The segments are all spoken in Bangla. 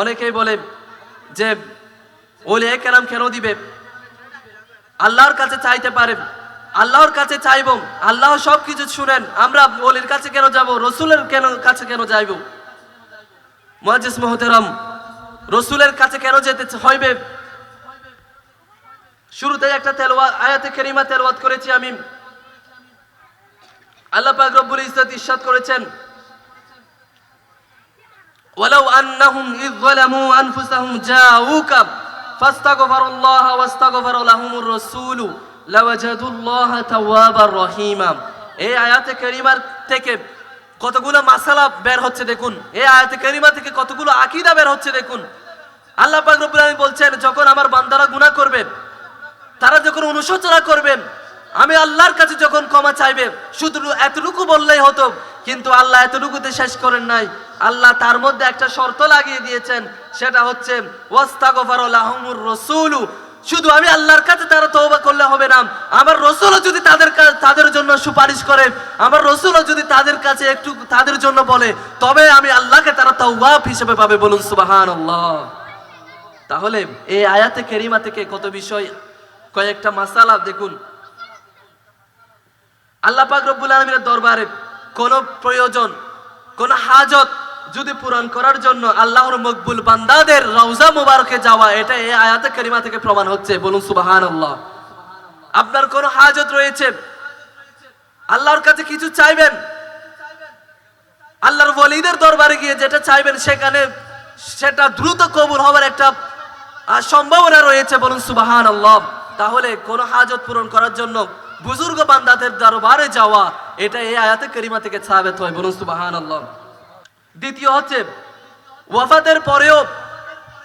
অনেকেই বলে যে ওলে কেরাম কেন দিবে? আল্লাহর কাছে চাইতে পারে, আল্লাহর কাছে চাইব, আল্লাহ সব কিছু শুনেন, আমরা ওলির কাছে কেন যাব, রসুলের কেন কাছে কেন যাইব? মহাজিস মোহতেরাম, রসুলের কাছে কেন যেতে হইবে? শুরুতে একটা তেলওয়া আয়াতে কেরিমা তেলওয়াত করেছি আমি। আল্লাহ পাক রব্বুল ইজ্জত ইরশাদ করেছেন ولو أنهم إذ ظلموا أنفسهم جاءوك فاستغفروا الله واستغفر لهم الرسول لوجدوا الله توابا رحيما এই আয়াতে কারিমার থেকে কতগুলো মাসালা বের হচ্ছে দেখুন এই আয়াতে কারিমা থেকে কতগুলো আকীদা বের হচ্ছে দেখুন আল্লাহ পাক রব্বুল আলামিন বলছেন যখন আমার বান্দারা গুনাহ করবে তারা যখন অনুশোচনা করবেন আমি আল্লাহর কাছে যখন ক্ষমা চাইবে শুধু এতটুকু বললেই হতো কিন্তু আল্লাহ এতটুকুতে শেষ করেন নাই। আল্লাহ তার মধ্যে একটা শর্ত লাগিয়ে দিয়েছেন, সেটা হচ্ছে শুধু আমি আল্লাহর কাছে তারা তওবা করলে হবে না, আমার রসুলও যদি তাদের তাদের জন্য সুপারিশ করে, আমার রসুলও যদি তাদের কাছে একটু তাদের জন্য বলে, তবে আমি আল্লাহকে তারা তাওয়াব হিসেবে পাবে বলুন সুবহানাল্লাহ। তাহলে এই আয়াতে কেরিমা থেকে কত বিষয়, কয়েকটা মাসালা দেখুন। আল্লাহ পাক রব্বুল আলমীর দরবারে কোন প্রয়োজন, কোন হাজত যদি পূরণ করার জন্য আল্লাহর মকবুল বান্দাদের রওজা মুবারকে যাওয়া, এটা এই আয়াতে কারিমা থেকে প্রমাণ হচ্ছে। বলুন সুবাহান আল্লাহ আপনার কোন হাজত রয়েছে? আল্লাহর কাছে কিছু চাইবেন? আল্লাহর বলিদের দরবারে গিয়ে যেটা চাইবেন, সেখানে সেটা দ্রুত কবুল হওয়ার একটা সম্ভাবনা রয়েছে। বলুন সুবাহান আল্লাহ তাহলে কোন হাজত পূরণ করার জন্য বুজুর্গ বান্দাদের দরবারে যাওয়া এটা এই আয়াতে করিমা থেকে সাবেত হয় বলুন সুবাহান আল্লাহ দ্বিতীয় হচ্ছে, ওয়াফাতের পরেও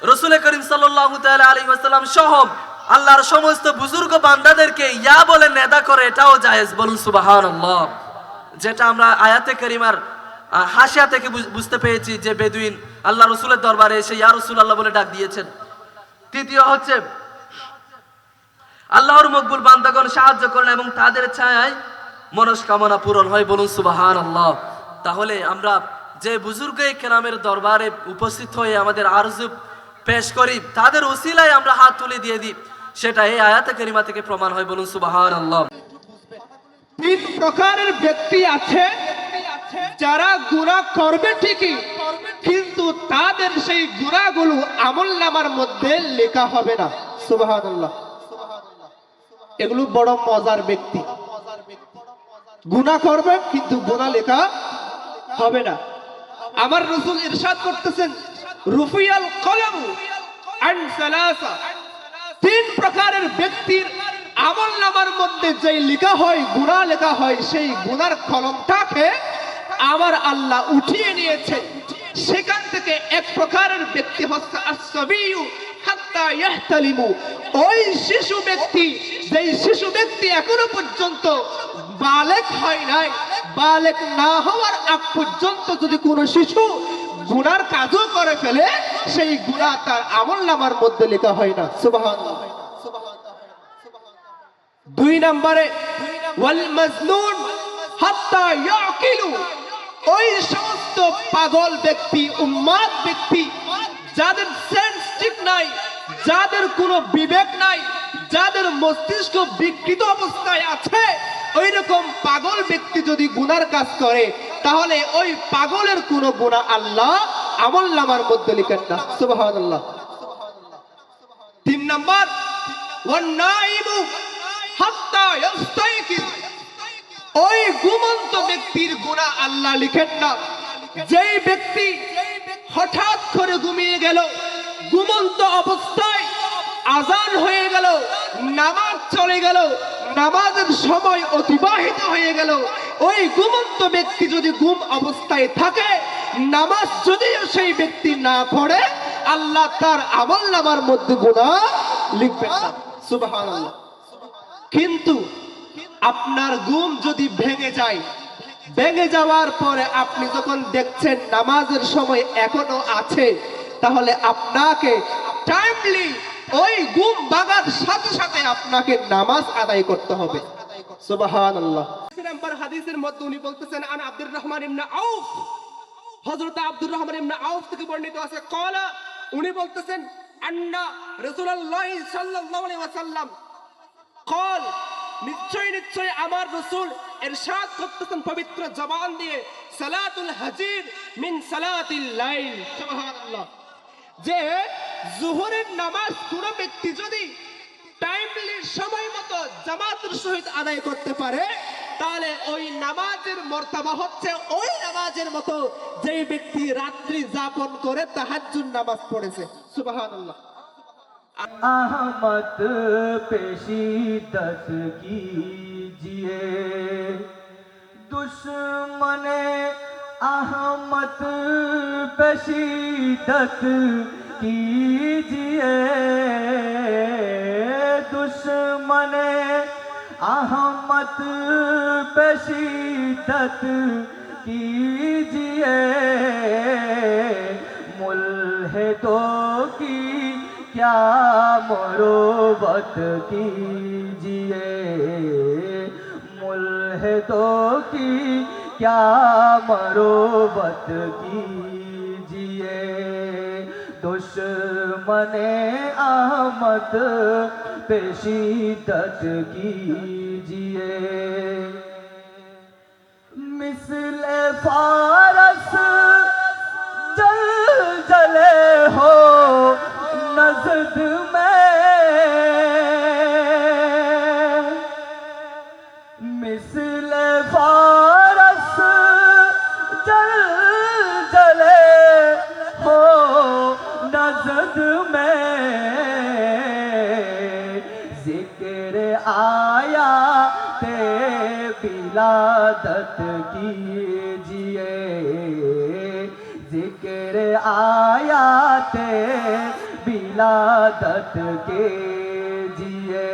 রসুল করিম সাল্লাল্লাহু তাআলা আলাইহি ওয়াসাল্লাম সহ আল্লাহর সমস্ত বুজুর্গ বান্দাদেরকে ইয়া বলে নেদা করে, এটাও জায়েজ বলুন সুবহানাল্লাহ। যেটা আমরা আয়াতে করিমার হাসিয়া থেকে বুঝ- বুঝতে পেরেছি যে বেদুইন আল্লাহ রসুলের দরবারে এসে ইয়া রসুল আল্লাহ বলে ডাক দিয়েছেন। তৃতীয় হচ্ছে, আল্লাহর মকবুল বান্দাগণ সাহায্য করেন এবং তাদের ছায়ায় মনস্কামনা পূরণ হয় বলুন সুবাহান আল্লাহ তাহলে আমরা যে বুজুর্গ কেরামের দরবারে উপস্থিত হয়ে আমাদের আরজু পেশ করি, তাদের উসিলায় আমরা হাত তুলে দিয়ে দিই। সেটা এই আয়াতে করিমা থেকে প্রমাণ হয় বলুন সুবাহান আল্লাহ তিন প্রকারের ব্যক্তি আছে, যারা গুণা করবে ঠিকই, কিন্তু তাদের সেই গুণাগুলো আমল নামার মধ্যে লেখা হবে না। সুবহানাল্লাহ। এগুলো বড় মজার ব্যক্তি। গুণা করবে কিন্তু গুণা লেখা হবে না। আমার রসুল ইরশাদ করতেছেন, রুফিয়াল কলম তিন প্রকারের ব্যক্তির আমল নামার মধ্যে যেই লেখা হয় গুণা লেখা হয়, সেই গুনার কলমটাকে আমার আল্লাহ উঠিয়ে নিয়েছে। সেখান থেকে এক প্রকারের ব্যক্তি হচ্ছে ওই শিশু ব্যক্তি, যেই শিশু ব্যক্তি এখনও পর্যন্ত বালেক হয় নাই। বালেক না হওয়ার আগ পর্যন্ত যদি কোনো শিশু গুনার কাজও করে ফেলে, সেই গুণা তার আমল নামার মধ্যে লেখা হয় না। সুবহানাল্লাহ। দুই নম্বরে, ওয়াল মাজনুন হাত্তা ইয়াকিলু। ওই সমস্ত পাগল ব্যক্তি, উম্মাদ ব্যক্তি, যাদের সেন্স ঠিক নাই, যাদের কোনো বিবেক নাই, যাদের মস্তিষ্ক বিকৃত অবস্থায় আছে ওই রকম পাগল ব্যক্তি যদি গুনার কাজ করে, তাহলে ওই পাগলের কোনো গুণা আল্লাহ আমল নামার মধ্যে লিখেন না। সুবহানাল্লাহ। তিন নম্বর ওই ঘুমন্ত ব্যক্তির গুনাহ আল্লাহ লিখেন না। যেই ব্যক্তি হঠাৎ করে ঘুমিয়ে গেল, ঘুমন্ত অবস্থায় আজান হয়ে গেল, নামাজ চলে গেল নামাজের সময় অতিবাহিত হয়ে গেল। ওই ঘুমন্ত ব্যক্তি যদি ঘুম অবস্থায় থাকে, নামাজ যদিও সেই ব্যক্তি না পড়ে, আল্লাহ তার আমল নামার মধ্যে না। সুবহানাল্লাহ। কিন্তু আপনার ঘুম যদি ভেঙে যায়, ভেঙে যাওয়ার পরে আপনি যখন দেখছেন নামাজের সময় এখনও আছে, তাহলে আপনাকে টাইমলি ওই ঘুম ভাঙার সাথে সাথে আপনাকে নামাজ আদায় করতে হবে। সুবহানাল্লাহ। নাম্বার হাদিসের মধ্যে উনি বলতেছেন, আন আব্দুর রহমান আউফ। আব্দুর রহমান আউফ থেকে বর্ণিত আছে, ক্বালা। উনি বলতেছেন, আন্না সাল্লাল্লাহু আলাইহি ওয়াসাল্লাম কল নিশ্চয় নিশ্চয় আমার রসুল এরশাদ করতেছেন পবিত্র জবান দিয়ে, সালাতুল হাজির মিন সালাতিল লাইল। সুবহানাল্লাহ। যে জুহরের নামাজ কোনো ব্যক্তি যদি টাইমলি সময় মতো জামাতের সহিত আদায় করতে পারে, তাহলে ওই নামাজের মর্তাবা হচ্ছে ওই নামাজের মতো যে ব্যক্তি রাত্রি যাপন করে তাহাজ্জুর নামাজ পড়েছে। সুবাহ আহমদ পেশি দস জিয়ে দুশ্মনে আহমদ পেশি দশ کیجیے دشمن احمد پشیدت کیجیے ملہدوں کی کیا مروبت کیجیے ملہدوں کی کیا مروبت کی दुश्मन अहमद पेशीदत कीजिए मिसल फारस जल जले عبادت کیجیے۔ ذکر آیات بلادت کے جیے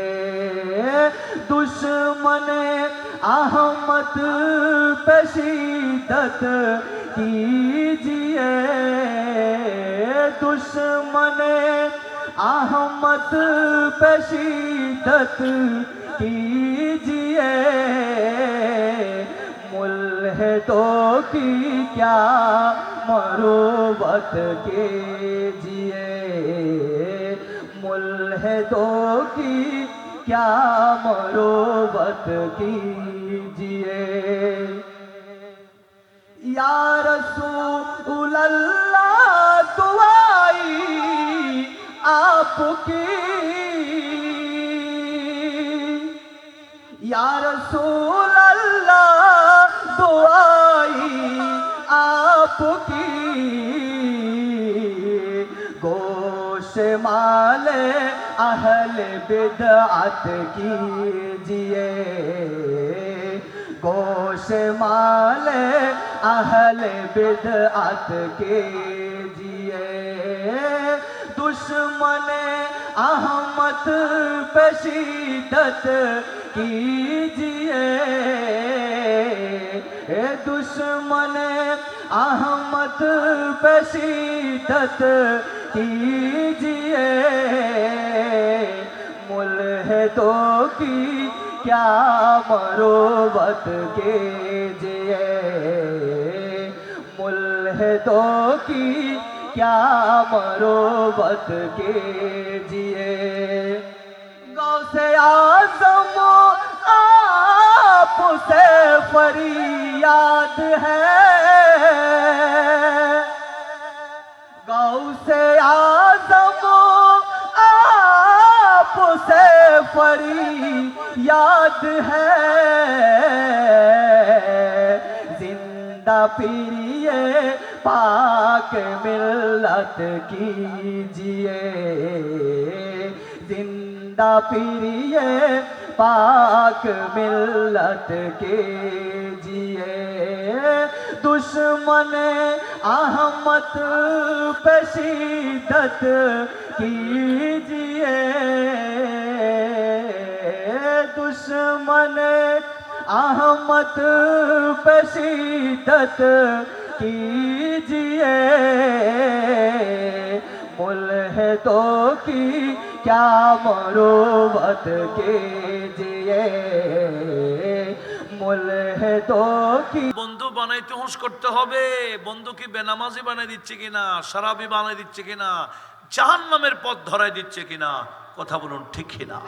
دشمن احمد پشیدت کیجیے۔ دشمن احمد پشیدت کیجیے۔ شہدوں کی کیا مروبت کے جیے؟ ملہدوں کی کیا مروبت کی جیے؟ یا رسول اللہ دعائی آپ کی۔ یا رسول اہل بدعت کیجیے۔ گوش مال اہل بدعت کیجیے۔ دشمن احمد پشیدت کیجیے۔ دشمن احمد پشیدت کیجیے۔ ملحدوں کی کیا مروبت کیجیے۔ ملحدوں کی کیا مروبت کیجیے۔ گاؤں سے آزم آپ سے فریاد ہے۔ फरियाद है जिंदा फिरिए पाक मिल्लत कीजिए जिंदा फिरिए पाक मिल्लत कीजिए दुश्मन अहमद पेशीदत कीजिए दुश्मन अहमद पेशीदत कीजिए मुल्हिदों की क्या मरोबत कीजिए মুলহিদো কি বন্ধু বানাইতে হুঁশ করতে হবে বন্ধু কি বেনামাজি বানাই দিচ্ছে কিনা সারাবি বানাই দিচ্ছে কিনা জাহান নামের পথ ধরাই দিচ্ছে কিনা কথা বলুন ঠিক কিনা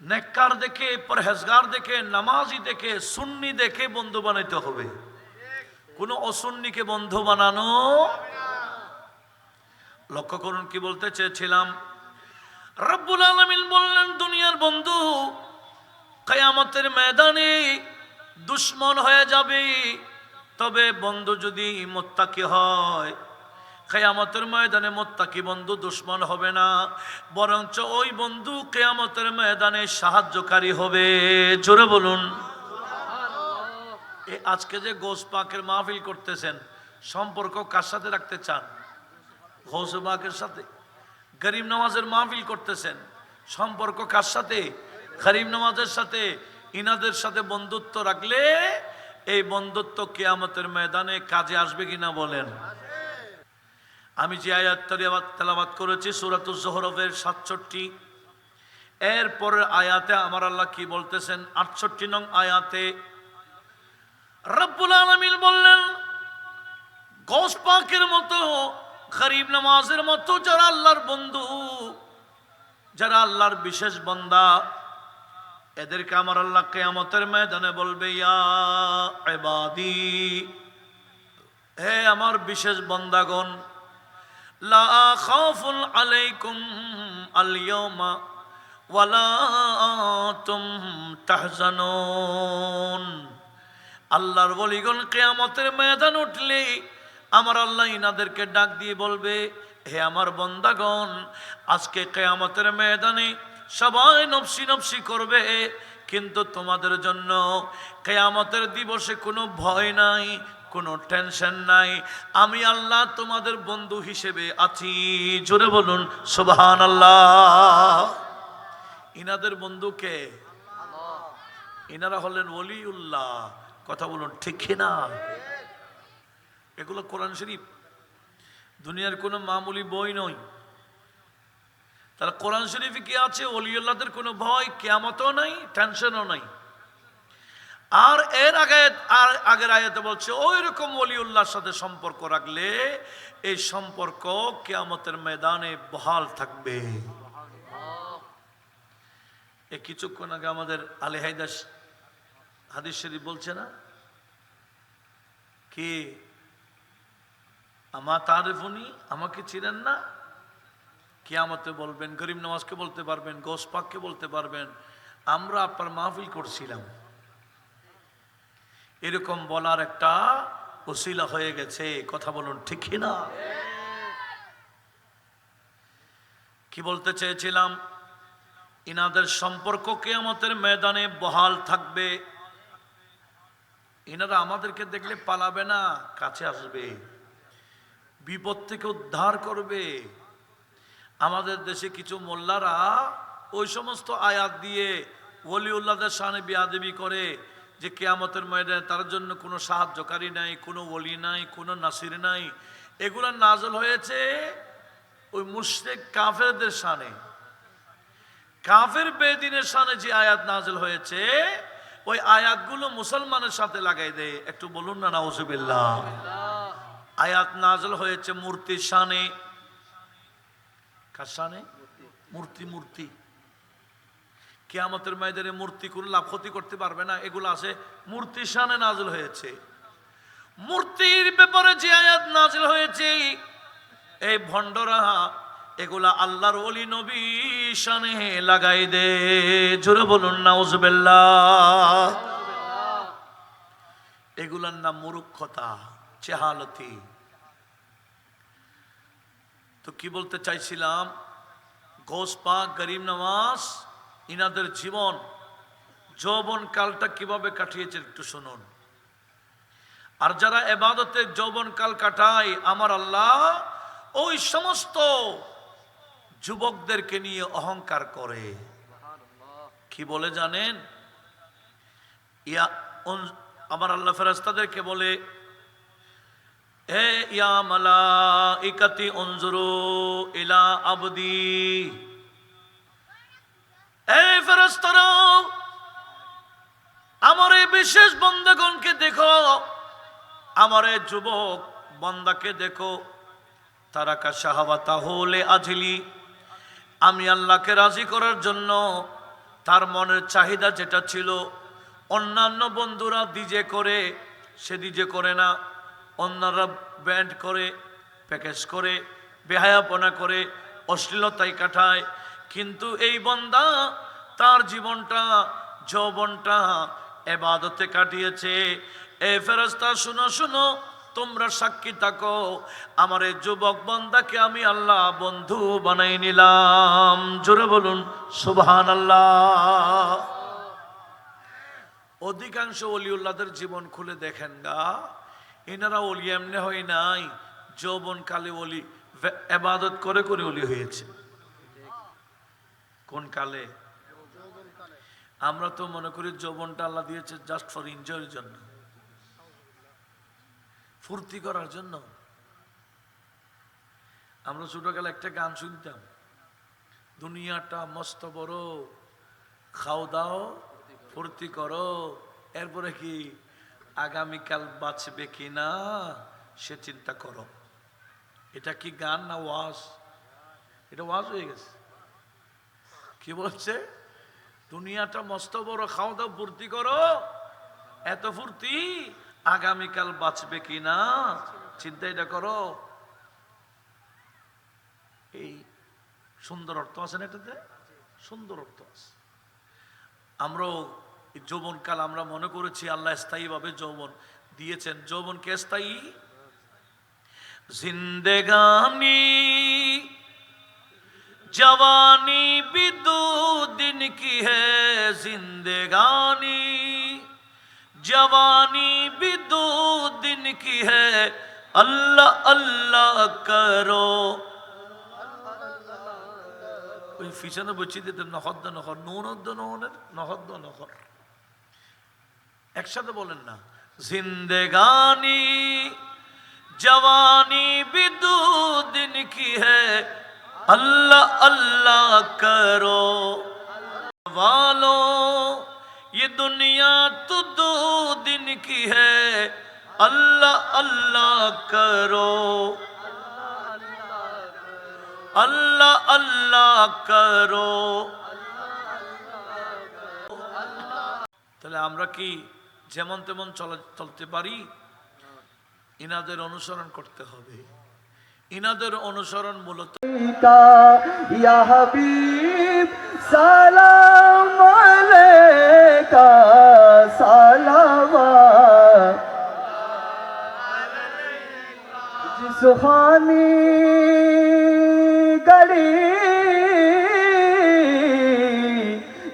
নেককার দেখে, পরহেজগার দেখে, নামাজি দেখে, সুন্নি দেখে বন্ধু বানাইতে হবে। কোনো অসুন্নিকে বন্ধু বানানো লক্ষ্য করুন কি বলতে চেয়েছিলাম। রব্বুল আলমিন বললেন, দুনিয়ার বন্ধু, কেয়ামতের ময়দানে দুশ্মন হয়ে যাবে। তবে বন্ধু যদি মোত্তাকি হয় কেয়ামতের ময়দানে মোত্তাকি বন্ধু দুশ্মন হবে না, বরঞ্চ ওই বন্ধু কেয়ামতের ময়দানে সাহায্যকারী হবে। জোরে বলুন। এ আজকে যে গোস পাকের মাহফিল করতেছেন, সম্পর্ক কার সাথে রাখতে চান? গোস পাকের সাথে? গরিব নামাজের মাহফিল করতেছেন, সম্পর্ক কার সাথে? গরিব নামাজের সাথে, ইনাদের সাথে বন্ধুত্ব রাখলে এই বন্ধুত্ব কেয়ামতের ময়দানে কাজে আসবে কিনা বলেন। আমি যে আয়াত তেলাবাদ করেছি সুরাতুল জোহরফের সাতষট্টি। এর পরের আয়াতে আমার আল্লাহ কি বলতেছেন? আটষট্টি নং আয়াতে, রব্বুল আলমিন বললেন গৌস পাকের মতো, গরিব নামাজের মতো যারা আল্লাহর বন্ধু, যারা আল্লাহর বিশেষ বন্দা, এদেরকে আমার আল্লাহ কেয়ামতের ময়দানে বলবে, ইয়া ইবাদি, হে আমার বিশেষ বন্দাগণ লা খাউফুন আলাইকুম আল ইয়াউমা ওয়ালা তুম আল্লাহর বলিগণ কেয়ামতের ময়দান উঠলে আমার আল্লাহ ইনাদেরকে ডাক দিয়ে বলবে, হে আমার বন্দাগণ, আজকে কেয়ামতের ময়দানে সবাই নফসি নফসি করবে, কিন্তু তোমাদের জন্য কেয়ামতের দিবসে কোনো ভয় নাই কোনো টেনশন নাই। আমি আল্লাহ তোমাদের বন্ধু হিসেবে আছি। জোরে বলুন সুবহান আল্লাহ ইনাদের বন্ধুকে ইনারা হলেন ওলিউল্লাহ। কথা বলুন, ঠিক না? এগুলো কোরআন শরীফ। দুনিয়ার কোনো মামুলি বই নয়। তারা কোরআন শরীফে কি আছে? অলিউল্লাহদের কোনো ভয়? কেয়ামতও নাই, টেনশনও নাই। আর এর আগে, আর আগের আয়াতে বলছে ওই রকম অলিউল্লাহর সাথে সম্পর্ক রাখলে এই সম্পর্ক কেয়ামতের ময়দানে বহাল থাকবে। এ কিছুক্ষণ আগে আমাদের আলী হায়দাস হাদিস শরীফ বলছে না? কি? আমা তারিফুনি, আমাকে চিনেন না? কেয়ামতে বলবেন, গরিব নওয়াজকে বলতে পারবেন গোসপাককে বলতে পারবেন, আমরা আপনার মাহফিল করছিলাম। এরকম বলার একটা ওসিলা হয়ে গেছে, কথা বলুন, ঠিক না? কি বলতে চেয়েছিলাম? ইনাদের সম্পর্ক কেয়ামতের ময়দানে বহাল থাকবে। এনারা আমাদেরকে দেখলে পালাবে না, কাছে আসবে। বিপদ থেকে উদ্ধার করবে। আমাদের দেশে কিছু মোল্লারা ওই সমস্ত আয়াত দিয়ে ওলিউল্লাদের সামনে বিয়াদেবি করে যে কেয়ামতের ময়দানে তার জন্য কোনো সাহায্যকারী নাই, কোনো ওলি নাই, কোনো নাসির নাই। এগুলো নাজল হয়েছে ওই মুশরিক কাফেরদের সানে কাফের বেদিনের সানে যে আয়াত নাজল হয়েছে, ওই আয়াতগুলো মুসলমানের সাথে লাগাই দেয় একটু বলুন না, নাউজুবিল্লাহ। আয়াত নাজল হয়েছে মূর্তির সানে কার সানে মূর্তি মূর্তি। কেয়ামতের ময়দানে মূর্তি কোনো লাভ ক্ষতি করতে পারবে না, এগুলো আছে মূর্তি সানে নাজল হয়েছে। মূর্তির ব্যাপারে যে আয়াত নাজল হয়েছে, এই ভণ্ডরা এগুলা আল্লাহর অলি নবী শানে লাগাই দে। জোরে বলুন, নাউজুবিল্লাহ। এগুলার নাম মূর্খতা, চেহালতি। তো কি বলতে চাইছিলাম? গোস পাক, গরিব নওয়াজ ইনাদের জীবন, যৌবন কালটা কীভাবে কাটিয়েছে একটু শুনুন। আর যারা এবাদতে যৌবন কাল কাটায়, আমার আল্লাহ ওই সমস্ত যুবকদেরকে নিয়ে অহংকার করে। কি বলে জানেন? ইয়া আমার আল্লাহ ফেরাস্তাদেরকে বলে হে ইয়া মালা ইকাতি উনজুরু ইলা আবদি। এই ফেরেশতারা, আমার এই বিশেষ বন্দাগণকে দেখো, আমার এই যুবক বন্দাকে দেখো। তারা কা শাহাবাতা হলে আজলি, আমি আল্লাহকে রাজি করার জন্য তার মনের চাহিদা যেটা ছিল, অন্যান্য বন্ধুরা ডিজে করে, সে ডিজে করে না, অন্যরা ব্যান্ড করে, প্যাকেজ করে, বেহায়াপনা করে, অশ্লীলতায় কাটায় কিন্তু এই বন্দা তার জীবনটা, যৌবনটা এবাদতে কাটিয়েছে। এ ফেরস্তা শুনো শুনো, তোমরা সাক্ষী থাকো। আমার এই যুবক বন্দাকে আমি আল্লাহ বন্ধু বানাই নিলাম। জোরে বলুন সুবহান আল্লাহ অধিকাংশ অলিউল্লাদের জীবন খুলে দেখেন গা। এনারা অলি এমনি হয় নাই যৌবন কালে অলি এবাদত করে করে অলি হয়েছে। কোন কালে? আমরা তো মনে করি যৌবনটা আল্লাহ দিয়েছে জাস্ট ফর এনজয়ের জন্য। ফুর্তি করার জন্য। আমরা ছোটকালে একটা গান শুনতাম, দুনিয়াটা মস্ত বড়, খাও দাও, ফুর্তি করো। এরপরে কি, আগামীকাল বাঁচবে কি না, সে চিন্তা করো। এটা কি গান না ওয়াজ? এটা ওয়াজ হয়ে গেছে। কি বলছে? দুনিয়াটা মস্ত বড় খাওয়া দাও, ফুর্তি করো। এত ফুর্তি আগামীকাল বাঁচবে কি না? চিন্তা এটা করো। এই সুন্দর অর্থ আছে না এটাতে? সুন্দর অর্থ আছে। আমরাও যৌবনকাল আমরা মনে করেছি আল্লাহ স্থায়ীভাবে যৌবন দিয়েছেন। যৌবন কে স্থায়ী? জিন্দেগানি जवानी भी दो दिन की है जिंदगानी जवानी भी दो दिन की है अल्लाह अल्लाह करो ওই পিছনে বসে দিতেন নহদ্দ নহর নুনদ্দ নহনের নহদ্দ নহর একসাথে বলেন না জিন্দেগানি जवानी भी दो दिन की है अल्लाह अल्लाह करो वालों ये दुनिया तो दो दिन की है अल्लाह अल्लाह करो अल्लाह अल्लाह करो তাহলে আমরা কি যেমন তেমন চলা চলতে পারি ইনাদের অনুসরণ করতে হবে ইনাদের অনুসরণ মূলত کا یا حبیب، سلام علیکہ سلام جس خانی گلی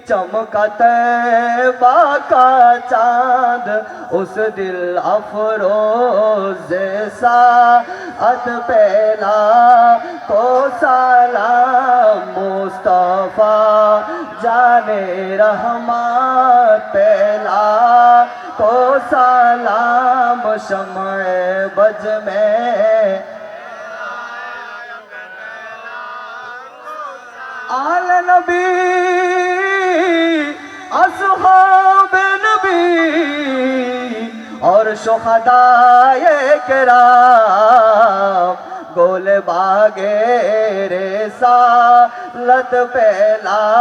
چمکتے با کا چاند، اس دل افروز سا ات پہلا۔ رحمت پہلا کو سلام شمع بج میں۔ آل نبی، اصحاب نبی اور شہدائے کرام گول باغے رسالت پہلا